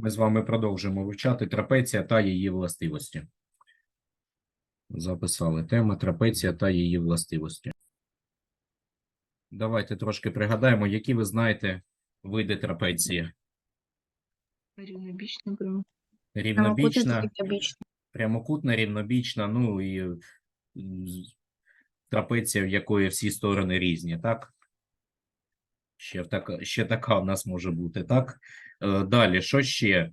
Ми з вами продовжимо вивчати трапеція та її властивості. Записали тема трапеція та її властивості. Давайте трошки пригадаємо, які ви знаєте види трапеції. Рівнобічно прямо. Рівнобічна, прямокутна, рівнобічна, ну і трапеція, в якої всі сторони різні, так? Ще, така, ще така в нас може бути, так? Е, Далі, що ще? Е,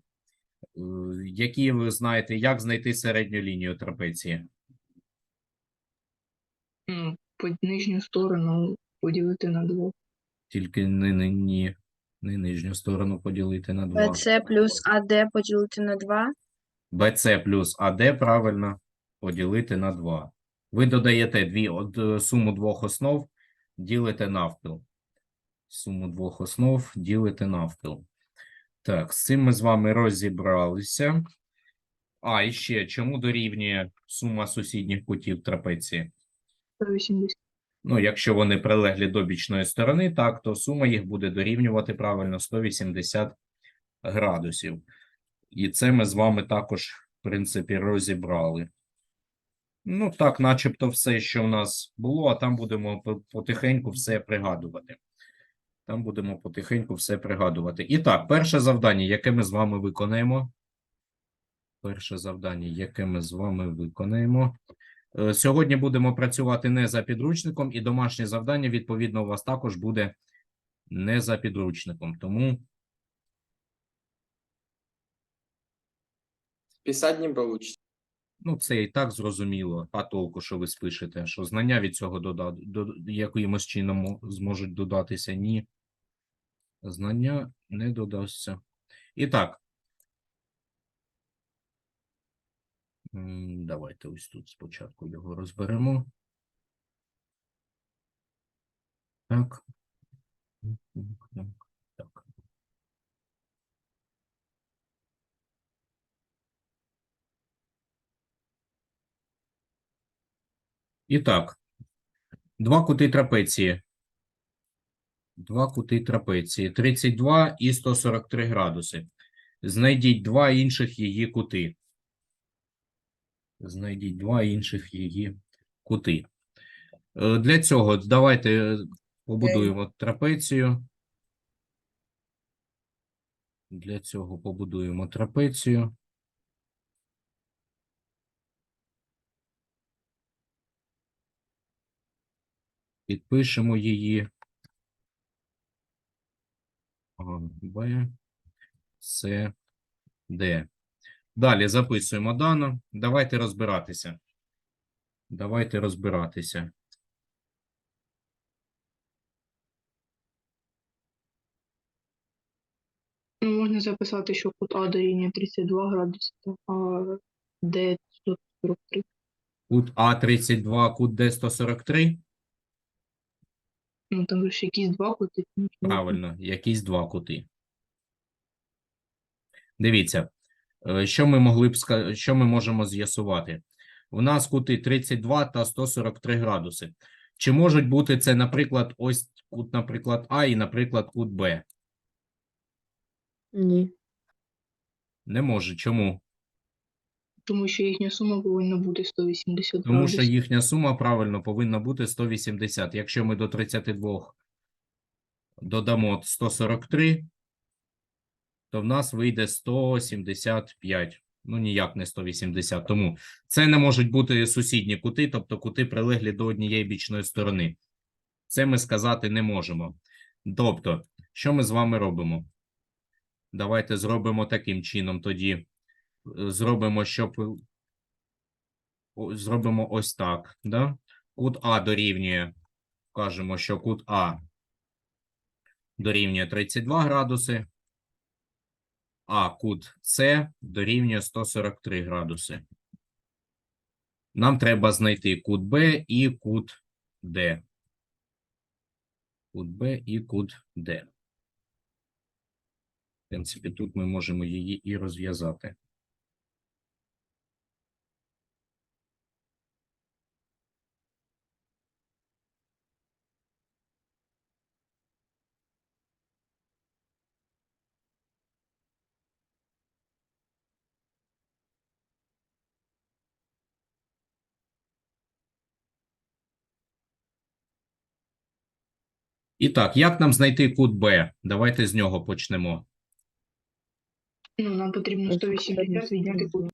Які ви знаєте, як знайти середню лінію трапеції? Ну, по нижню сторону поділити на два. Тільки не, не, ні, не нижню сторону поділити на 2. БЦ плюс АД поділити на 2. BC плюс AD правильно поділити на 2. Ви додаєте дві, от, е, суму двох основ, ділите навпіл. Суму двох основ ділите навпіл. Так, з цим ми з вами розібралися. А, і ще, чому дорівнює сума сусідніх кутів трапеції? 180. Ну, якщо вони прилеглі до бічної сторони, так, то сума їх буде дорівнювати правильно 180 градусів. І це ми з вами також, в принципі, розібрали. Ну, так, начебто все, що в нас було, а там будемо потихеньку все пригадувати. Там будемо потихеньку все пригадувати. І так, перше завдання, яке ми з вами виконаємо. Перше завдання, яке ми з вами виконаємо. Е, Сьогодні будемо працювати не за підручником, і домашнє завдання, відповідно, у вас також буде не за підручником. Тому Писать не получится. Ну, це і так зрозуміло, а толку, що ви спишете, що знання від цього дода... до... якимось чином зможуть додатися, ні. Знання не додасться. І так. Давайте ось тут спочатку його розберемо. Так. Так. І так, два кути трапеції. Два кути трапеції. 32 і 143 градуси. Знайдіть два інших її кути. Знайдіть два інших її кути. Е, Для цього давайте побудуємо трапецію. Для цього побудуємо трапецію. Підпишемо її. А, Б, С, Д. Далі записуємо дано. Давайте розбиратися. Давайте розбиратися. Ну, можна записати, що кут А дорівнює 32 градуси, а Д 143. Кут А32, кут Д143. Ну, там же ж якісь два кути. Правильно, якісь два кути. Дивіться, е, що ми могли б що ми можемо з'ясувати? У нас кути 32 та 143 градуси. Чи можуть бути це, наприклад, ось кут, наприклад, А і, наприклад, кут Б? Ні. Не може. Чому? Тому що їхня сума повинна бути 180 Тому що їхня сума правильно повинна бути 180. Якщо ми до 32 додамо 143, то в нас вийде 175. Ну, ніяк не 180. Тому це не можуть бути сусідні кути, тобто кути прилеглі до однієї бічної сторони. Це ми сказати не можемо. Тобто, що ми з вами робимо? Давайте зробимо таким чином тоді. Зробимо, щоб зробимо ось так, да? Кут А дорівнює, кажемо, що кут А дорівнює 32 градуси, а кут С дорівнює 143 градуси. Нам треба знайти кут Б і кут Д. Кут Б і кут Д. В принципі, тут ми можемо її і розв'язати. І так, як нам знайти кут Б? Давайте з нього почнемо. Ну, нам потрібно 180 відняти кут.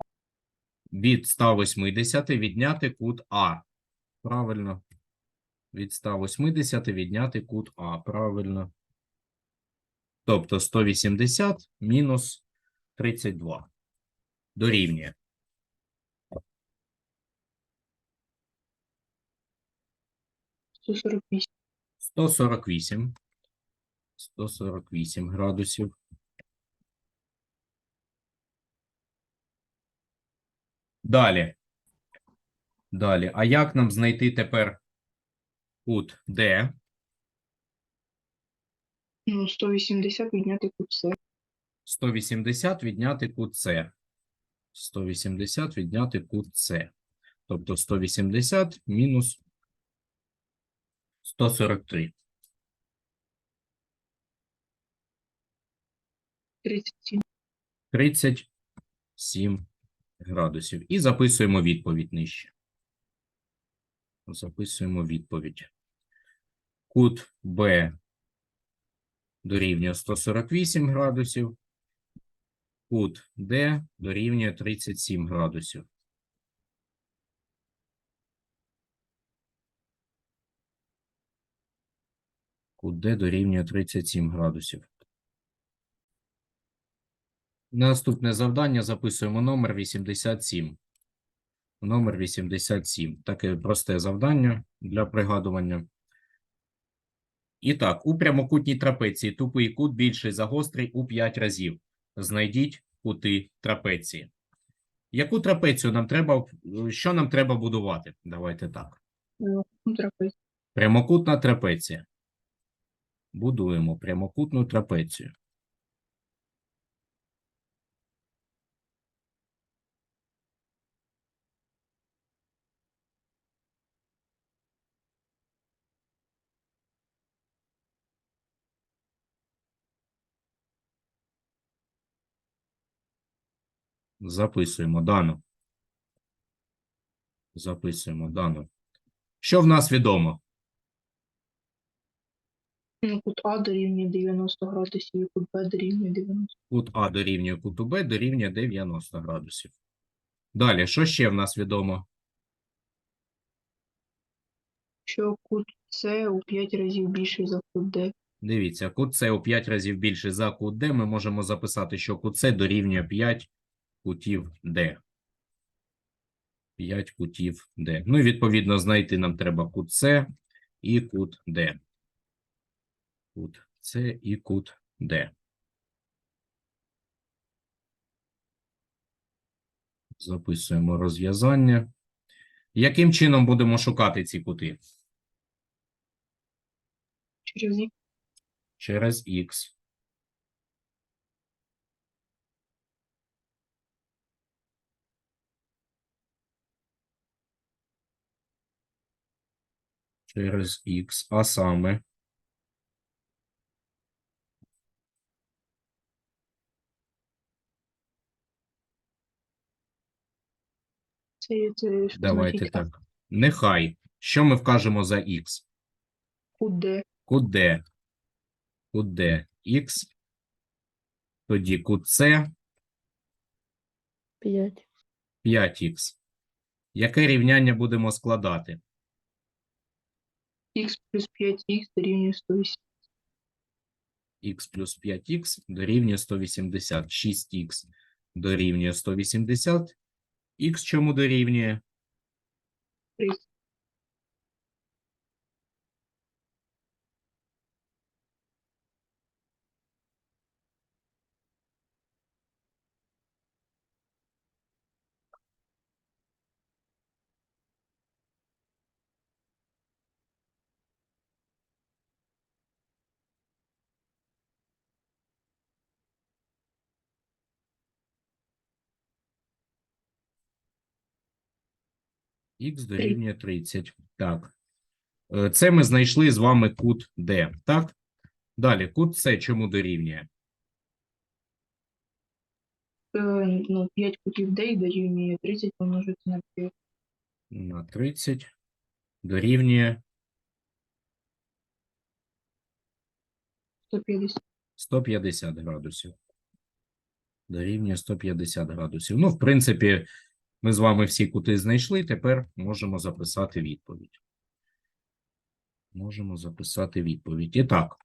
Від 180 відняти кут А. Правильно. Від 180 відняти кут А. Правильно. Тобто 180 мінус 32. Дорівнює. 148. 148. 148 градусів. Далі. Далі. А як нам знайти тепер кут Д? Ну, 180 відняти кут С. 180 відняти кут С. 180 відняти кут С. Тобто 180 мінус 143. 37. 37 градусів. І записуємо відповідь нижче. Записуємо відповідь. Кут Б дорівнює 148 градусів. Кут Д дорівнює 37 градусів. Кут дорівнює 37 градусів. Наступне завдання записуємо номер 87. Номер 87. Таке просте завдання для пригадування. І так, у прямокутній трапеції тупий кут більший за гострий у 5 разів. Знайдіть кути трапеції. Яку трапецію нам треба, що нам треба будувати? Давайте так. Прямокутна трапеція. Будуємо прямокутну трапецію. Записуємо дану. Записуємо дану. Що в нас відомо? Ну, кут А дорівнює 90 градусів, і кут Б дорівнює 90. Кут А дорівнює куту Б дорівнює 90 градусів. Далі, що ще в нас відомо? Що кут С у 5 разів більший за кут Д. Дивіться, кут С у 5 разів більше за кут Д. Ми можемо записати, що кут С дорівнює 5 кутів Д. 5 кутів Д. Ну і відповідно знайти нам треба кут С і кут Д. Кут С і кут Д. Записуємо розв'язання. Яким чином будемо шукати ці кути? Через їх Через Х. Через Х, а саме є- що давайте так. Нехай. Що ми вкажемо за Х? Д. Кут Д. Х. Тоді кут С 5. 5х. Яке рівняння будемо складати? Х плюс 5х дорівнює 180. х плюс 5х дорівнює 180. 6х дорівнює 180. Х чому дорівнює? 30. Х дорівнює 30. Так. Е, Це ми знайшли з вами кут Д. Так? Далі, кут С чому дорівнює? Е, Ну, 5 кутів Д і дорівнює 30 помножити на 5. На 30 дорівнює 150. 150 градусів. Дорівнює 150 градусів. Ну, в принципі, ми з вами всі кути знайшли. Тепер можемо записати відповідь. Можемо записати відповідь. І так.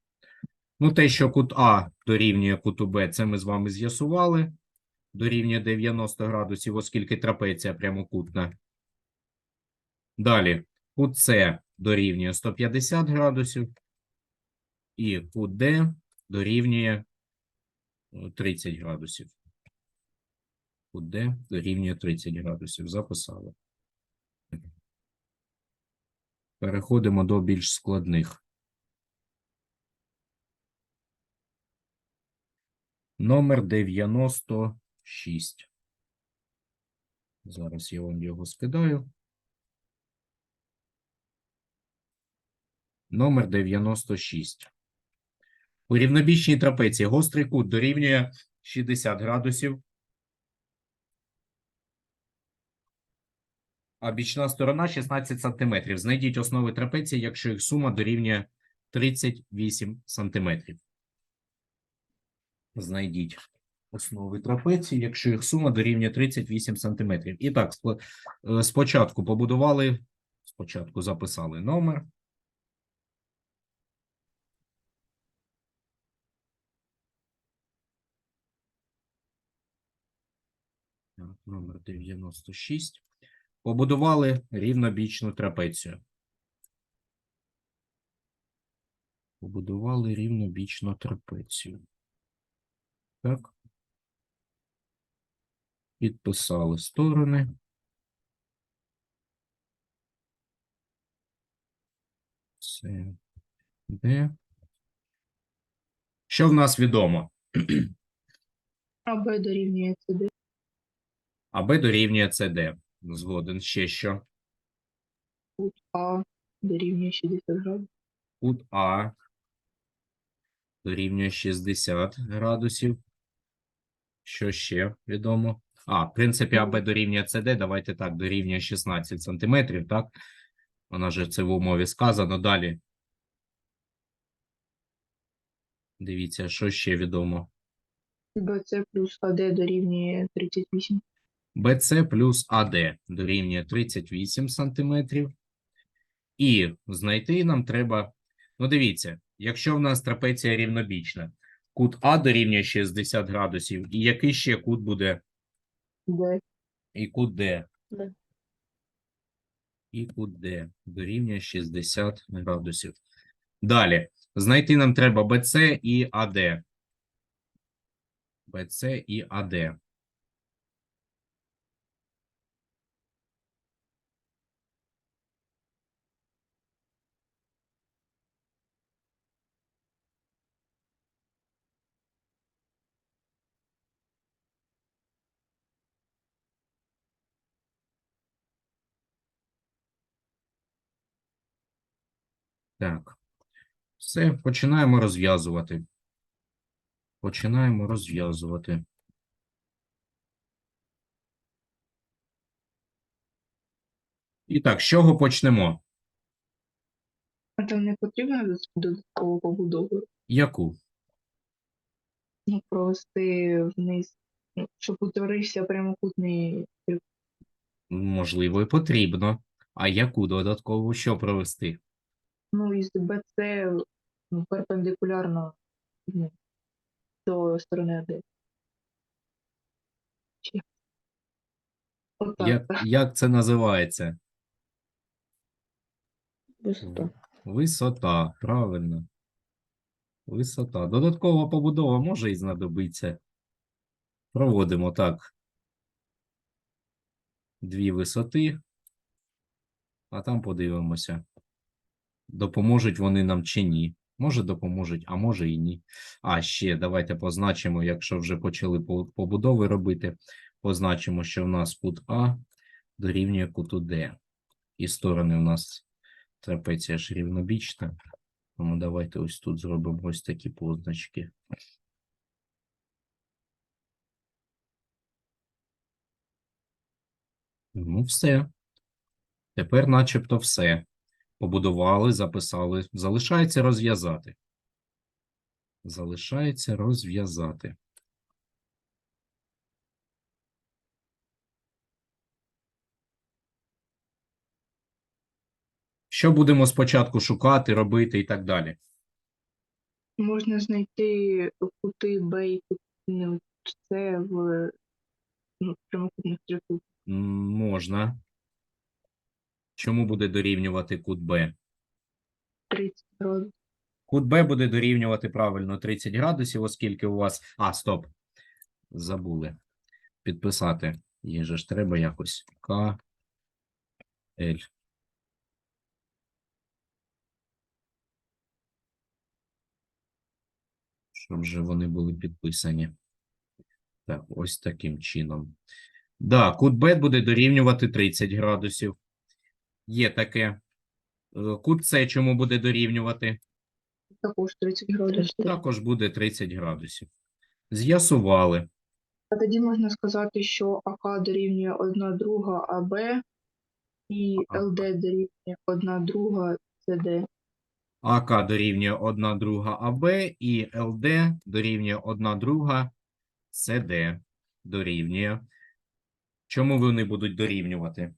Ну, те, що кут А дорівнює куту Б, це ми з вами з'ясували. Дорівнює 90 градусів, оскільки трапеція прямокутна. Далі, кут С дорівнює 150 градусів. І кут Д дорівнює е, 30 градусів. Кут Д дорівнює 30 градусів. Записали. Переходимо до більш складних. Номер 96. Зараз я вам його скидаю. Номер 96. У рівнобічній трапеції гострий кут дорівнює 60 градусів, а бічна сторона 16 сантиметрів. Знайдіть основи трапеції, якщо їх сума дорівнює 38 сантиметрів. Знайдіть основи трапеції, якщо їх сума дорівнює 38 сантиметрів. І так, е, спочатку побудували, спочатку записали номер. Номер 96. Побудували рівнобічну трапецію. Побудували рівнобічну трапецію. Так. Підписали сторони. Це де. Що в нас відомо? А Б дорівнює СД. АБ дорівнює СД. Згоден. Ще що? Кут А дорівнює 60 градусів. Кут А дорівнює 60 градусів. Що ще відомо? А, в принципі, АБ дорівнює СД. Давайте так, дорівнює 16 сантиметрів, так? Вона же це в умові сказано. Далі. Дивіться, що ще відомо. БЦ плюс АД дорівнює 38. БЦ плюс АД дорівнює 38 сантиметрів. І знайти нам треба. Ну, дивіться, якщо в нас трапеція рівнобічна, кут А дорівнює 60 градусів, і який ще кут буде? Д І кут Д. Д. І кут Д дорівнює 60 градусів. Далі. Знайти нам треба БЦ і АД. БЦ і АД. Так. Все, починаємо розв'язувати. Починаємо розв'язувати. І так, з чого почнемо? А там не потрібно додатково побудову. Яку? Ну, провести вниз, ну, щоб утворився прямокутний Можливо, і потрібно. А яку додаткову що провести? Ну, із БЦ ну, перпендикулярно ну, до сторони АД. Отак. Як, як це називається? Висота. Висота, правильно. Висота. Додаткова побудова може і знадобиться. Проводимо так. Дві висоти. А там подивимося. Допоможуть вони нам чи ні. Може допоможуть, а може і ні. А ще давайте позначимо, якщо вже почали побудови робити, позначимо, що в нас кут А дорівнює куту Д. І сторони у нас трапеція ж рівнобічна. Тому давайте ось тут зробимо ось такі позначки. Ну, все. Тепер начебто все. Побудували, записали. Залишається розв'язати. Залишається розв'язати. Що будемо спочатку шукати, робити і так далі? Можна знайти кути Б і кут ну, С в ну, прямокутних трикутниках. Можна. Чому буде дорівнювати кут Б? 30 градусів. Кут Б буде дорівнювати правильно 30 градусів, оскільки у вас. А, стоп. Забули підписати. Їй же ж треба якось. К. Л. Щоб же вони були підписані. Так, ось таким чином. Да, кут Б буде дорівнювати 30 градусів. Є таке. Е, Кут С чому буде дорівнювати? Також 30 градусів. Також буде 30 градусів. З'ясували. А тоді можна сказати, що АК дорівнює 1 друга АБ і Ага. ЛД дорівнює 1 друга СД. АК дорівнює 1 друга АБ і ЛД дорівнює 1 друга СД дорівнює. Чому вони будуть дорівнювати?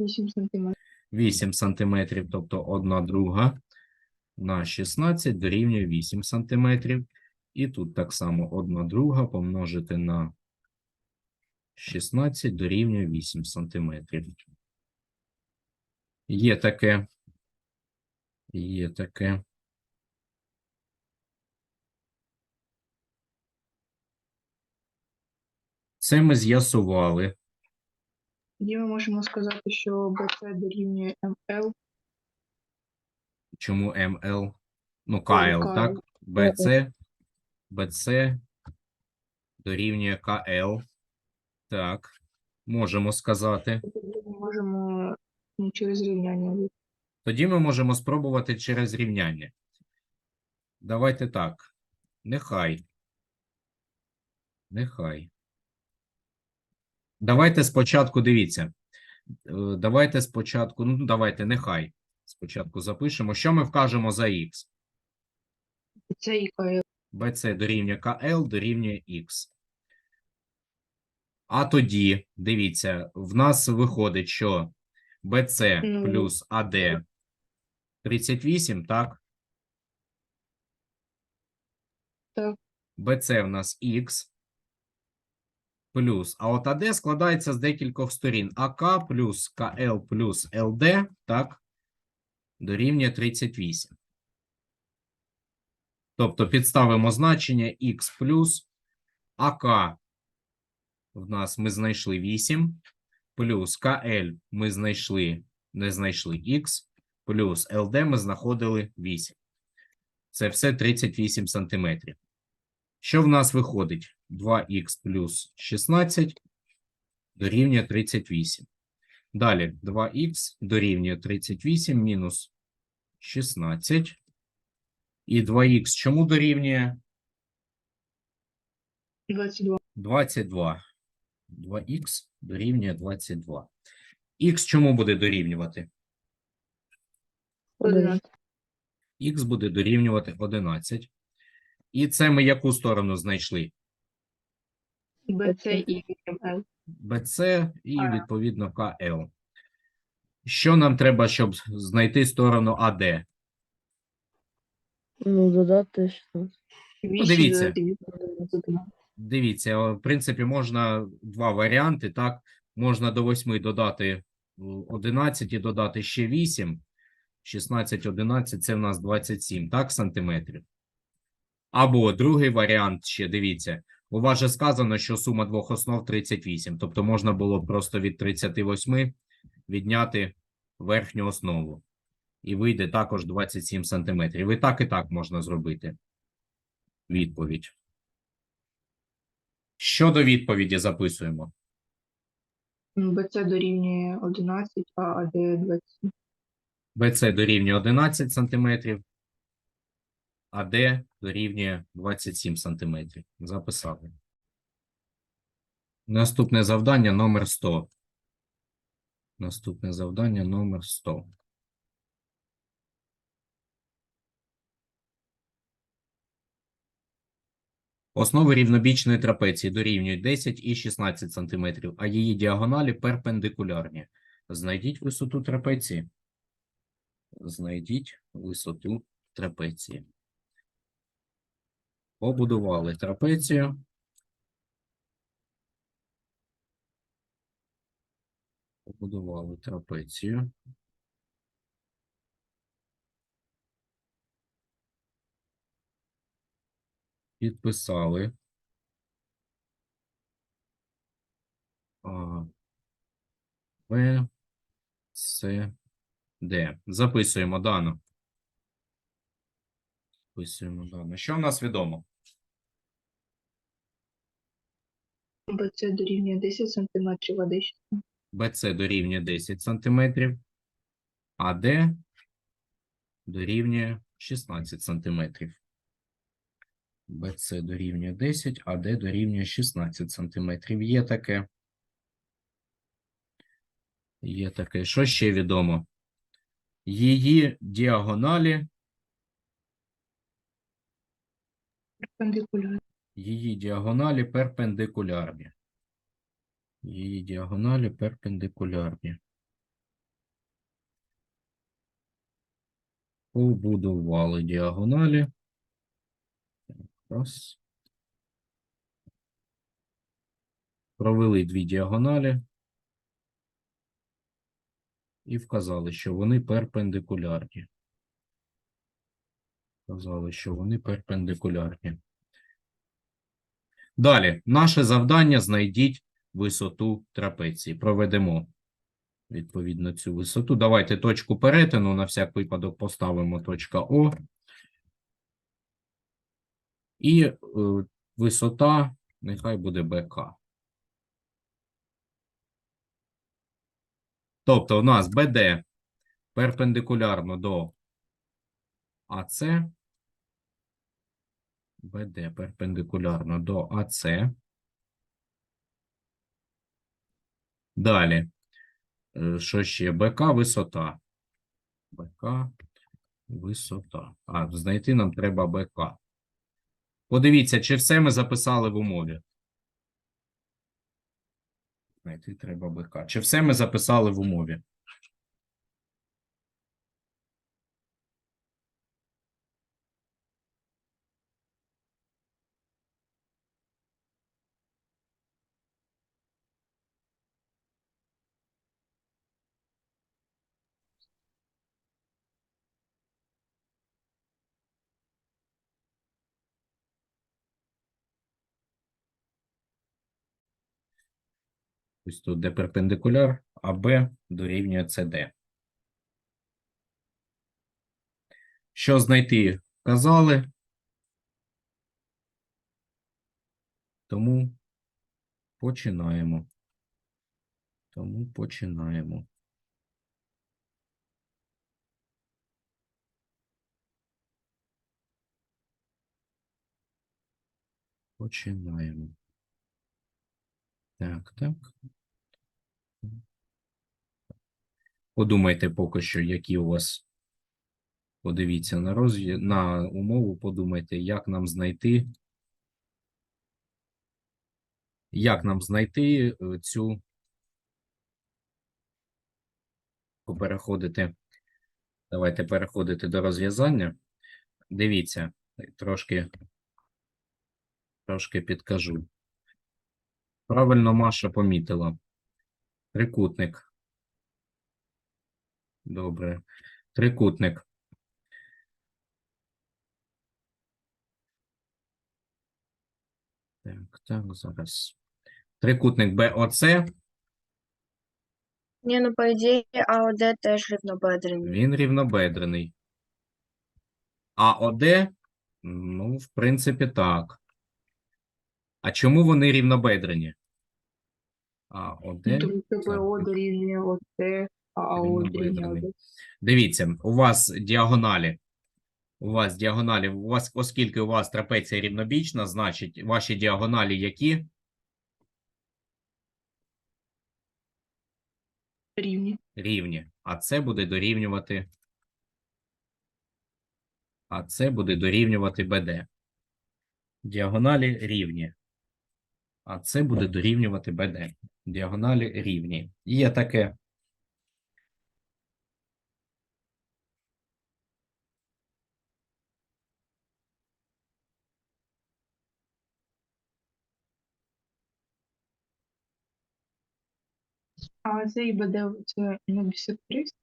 8 см. 8 сантиметрів, тобто 1 друга на 16 дорівнює 8 сантиметрів. І тут так само 1 друга помножити на 16 дорівнює 8 сантиметрів. Є таке. Є таке. Це ми з'ясували. Тоді ми можемо сказати, що БЦ дорівнює МЛ. Чому МЛ? Ну, КЛ, КЛ. так? БЦ, БЦ дорівнює КЛ. Так, можемо сказати. Тоді ми можемо ну, через рівняння. Тоді ми можемо спробувати через рівняння. Давайте так. Нехай. Нехай. Давайте спочатку, дивіться. Е, Давайте спочатку, ну, давайте, нехай. Спочатку запишемо. Що ми вкажемо за х? БЦ і КЛ. BC дорівнює КЛ дорівнює Х. А тоді, дивіться, в нас виходить, що BC Ну. плюс AD 38, так? Так. BC в нас Х плюс, а от AD складається з декількох сторін. АК плюс КЛ плюс ЛД, так, дорівнює 38. Тобто підставимо значення х плюс АК в нас ми знайшли 8, плюс КЛ ми знайшли, не знайшли х, плюс ЛД ми знаходили 8. Це все 38 сантиметрів. Що в нас виходить? 2х плюс 16 дорівнює 38. Далі 2х дорівнює 38 мінус 16. І 2х чому дорівнює? 22. 22. 2х дорівнює 22. Х чому буде дорівнювати? 11. Х буде дорівнювати 11. І це ми яку сторону знайшли? БЦ і МЛ. BC і, відповідно, КЛ. Що нам треба, щоб знайти сторону АД? Ну, додати 16. Вісім дивіться. додати вісім додати Дивіться, в принципі, можна два варіанти, так? Можна до 8 додати е, 11 і додати ще 8. 16, 11 – це в нас 27, так, сантиметрів? Або другий варіант ще, дивіться. У вас же сказано, що сума двох основ 38. Тобто можна було просто від 38 відняти верхню основу. І вийде також 27 сантиметрів. І так, і так можна зробити. Відповідь. Щодо відповіді записуємо. БЦ дорівнює 11, а АД 27. BC дорівнює 11 сантиметрів, а D дорівнює 27 сантиметрів. Записали. Наступне завдання номер 100. Наступне завдання номер 100. Основи рівнобічної трапеції дорівнюють 10 і 16 см, а її діагоналі перпендикулярні. Знайдіть висоту трапеції. Знайдіть висоту трапеції. Побудували трапецію. Побудували трапецію. Підписали. А, В, С, Д. Записуємо дану. Записуємо дану. Що в нас відомо? БЦ дорівнює 10 см, а Д 16 БЦ дорівнює 10 см, а Д дорівнює 16 см. БЦ дорівнює 10, а Д дорівнює 16 см. Є таке. Є таке. Що ще відомо? Її діагоналі, перпендикулярні. Її діагоналі перпендикулярні. Її діагоналі перпендикулярні. Побудували діагоналі. Раз. Провели дві діагоналі. І вказали, що вони перпендикулярні. Вказали, що вони перпендикулярні. Далі, наше завдання знайдіть висоту трапеції. Проведемо відповідно цю висоту. Давайте точку перетину на всяк випадок поставимо точка О. І е, висота нехай буде БК. Тобто у нас БД перпендикулярно до АЦ. БД перпендикулярно до АЦ. Далі. Е, Що ще? БК висота. БК висота. А, знайти нам треба БК. Подивіться, чи все ми записали в умові. Знайти треба БК. Чи все ми записали в умові? Ось тут де перпендикуляр, а Б дорівнює СД. Що знайти? Казали. Тому починаємо. Тому починаємо. Починаємо. Так, так. Подумайте поки що, які у вас. Подивіться на розв'я... на умову, подумайте, як нам знайти. Як нам знайти е, цю. Переходити. Давайте переходити до розв'язання. Дивіться, трошки, трошки підкажу. Правильно Маша помітила. Трикутник. Добре. Трикутник. Так, так, зараз. Трикутник БОЦ, Ні, ну по ідеї АОД теж рівнобедрений. він рівнобедрений. А ОД, ну, в принципі, так. А чому вони рівнобедрені? А ОД. Тому що БО дорівнює ОЦ, а. Дивіться, у вас діагоналі. У вас діагоналі, у вас, оскільки у вас трапеція рівнобічна, значить, ваші діагоналі які? Рівні. Рівні. А це буде дорівнювати. А це буде дорівнювати БД. Діагоналі рівні. А це буде дорівнювати БД. Діагоналі рівні. Є таке. А цей це не бісектрис?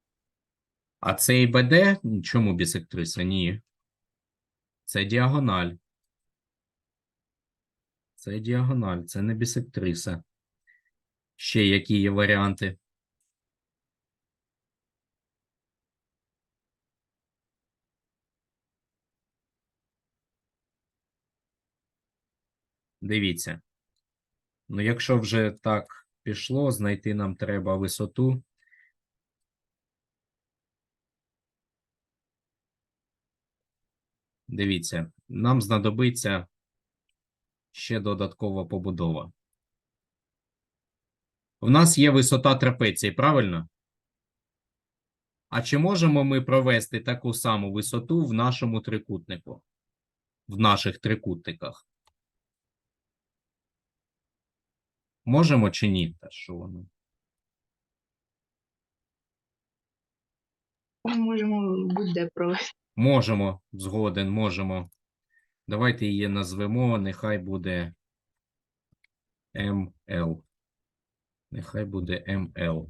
А це і БД? Чому бісектриса? Ні. Це діагональ. Це діагональ, це не бісектриса. Ще які є варіанти? Дивіться. Ну, якщо вже так пішло, знайти нам треба висоту. Дивіться, нам знадобиться ще додаткова побудова. У нас є висота трапеції, правильно? А чи можемо ми провести таку саму висоту в нашому трикутнику? В наших трикутниках? Можемо чи ні? Та що воно? Можемо будь-де провести. Можемо, згоден, можемо. Давайте її назвемо, нехай буде МЛ. Нехай буде МЛ.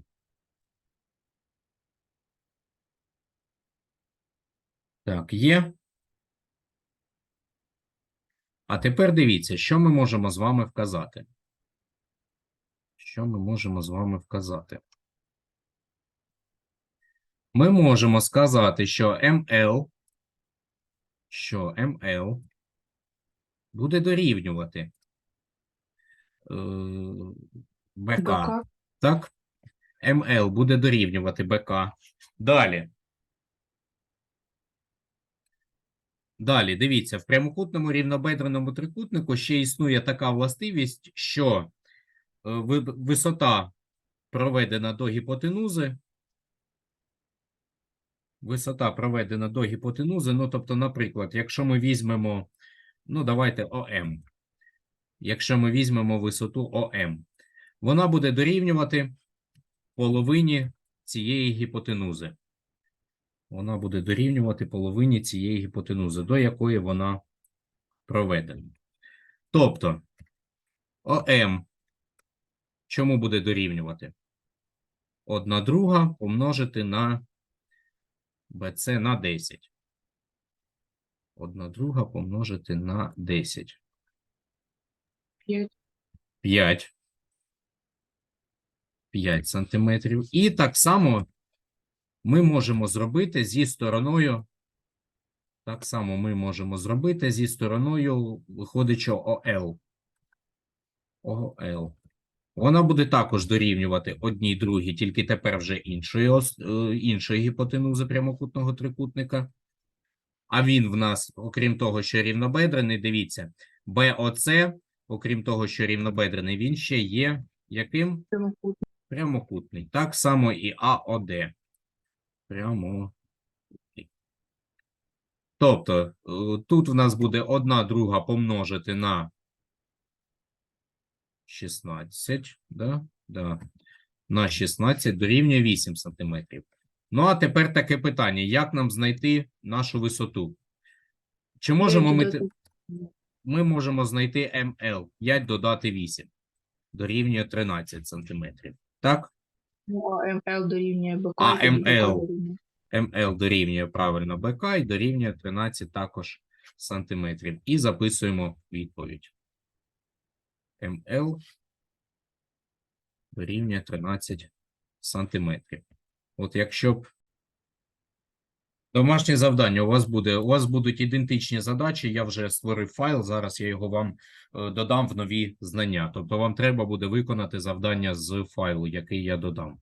Так, є. А тепер дивіться, що ми можемо з вами вказати. Що ми можемо з вами вказати? Ми можемо сказати, що МЛ, що МЛ буде дорівнювати е, БК. Так? МЛ буде дорівнювати БК. Далі. Далі, дивіться, в прямокутному рівнобедреному трикутнику ще існує така властивість, що висота проведена до гіпотенузи. Висота проведена до гіпотенузи. Ну, тобто, наприклад, якщо ми візьмемо, ну, давайте ОМ. Якщо ми візьмемо висоту ОМ, вона буде дорівнювати половині цієї гіпотенузи. Вона буде дорівнювати половині цієї гіпотенузи, до якої вона проведена. Тобто, ОМ чому буде дорівнювати? Одна друга помножити на BC на 10. Одна друга помножити на 10. П'ять. 5. 5 сантиметрів. І так само ми можемо зробити зі стороною. Так само ми можемо зробити зі стороною, виходить, що ОЛ. ОЛ. Вона буде також дорівнювати одній другій, тільки тепер вже іншої, е, іншої гіпотенузи прямокутного трикутника. А він в нас, окрім того, що рівнобедрений, дивіться, БОЦ, окрім того, що рівнобедрений, він ще є яким? Прямокутник. Прямокутний. Так само і АОД. Прямо. Тобто, е, тут в нас буде одна друга помножити на 16, да? Да. На 16 дорівнює 8 сантиметрів. Ну, а тепер таке питання: як нам знайти нашу висоту? Чи можемо ми, ми можемо знайти МЛ 5 додати 8 дорівнює 13 сантиметрів. Так? Ну, а МЛ дорівнює БК. А, дорівнює. МЛ дорівнює правильно БК і дорівнює 13 також сантиметрів. І записуємо відповідь. МЛ дорівнює 13 сантиметрів. От якщо б домашнє завдання у вас буде, у вас будуть ідентичні задачі, я вже створив файл, зараз я його вам е, додам в нові знання. Тобто вам треба буде виконати завдання з файлу, який я додам.